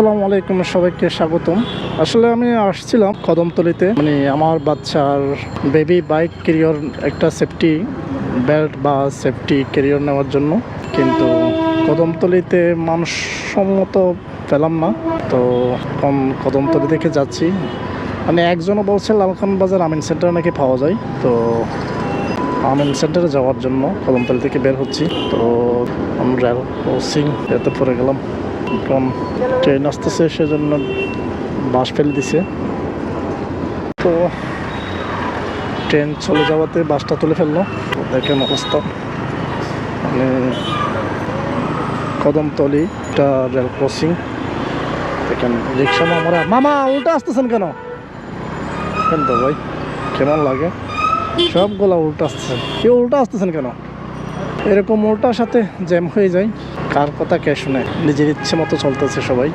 আসসালামু আলাইকুম সবাইকে স্বাগতম। আসলে আমি আসছিলাম কদমতলিতে। মানে আমার বাচ্চার বেবি বাইক ক্যারিয়র একটা সেফটি বেল্ট বা সেফটি ক্যারিয়র নেওয়ার জন্য। কিন্তু কদমতলিতে মানসম্মত পেলাম না। তো এখন কদমতলি থেকে যাচ্ছি। মানে একজনও বলছে লালখান বাজার আমিন সেন্টার নাকি পাওয়া যায়। তো আমিন সেন্টারে যাওয়ার জন্য কদমতলি থেকে বের হচ্ছি। তো আমরা ক্রসিং এতে পড়ে গেলাম। কারণ ট্রেন আসতেছে, সেজন্য বাস ফেলে দিছে। তো ট্রেন চলে যাওয়াতে বাসটা তুলে ফেলল দেখেন অবস্থা মানে কদমতলি একটা রেল ক্রসিং দেখেন, রিক্সা মামারা, মামা, উল্টা আসতেছেন কেন? কেন তো ভাই, কেমন লাগে? সবগুলা উল্টা আসতেছেন কেউ উল্টা আসতেছেন কেন? এরকম উল্টার সাথে জ্যাম হয়ে যায়। কার কথা কে শুনে? নিজের ইচ্ছে মতো চলতেছে সবাই।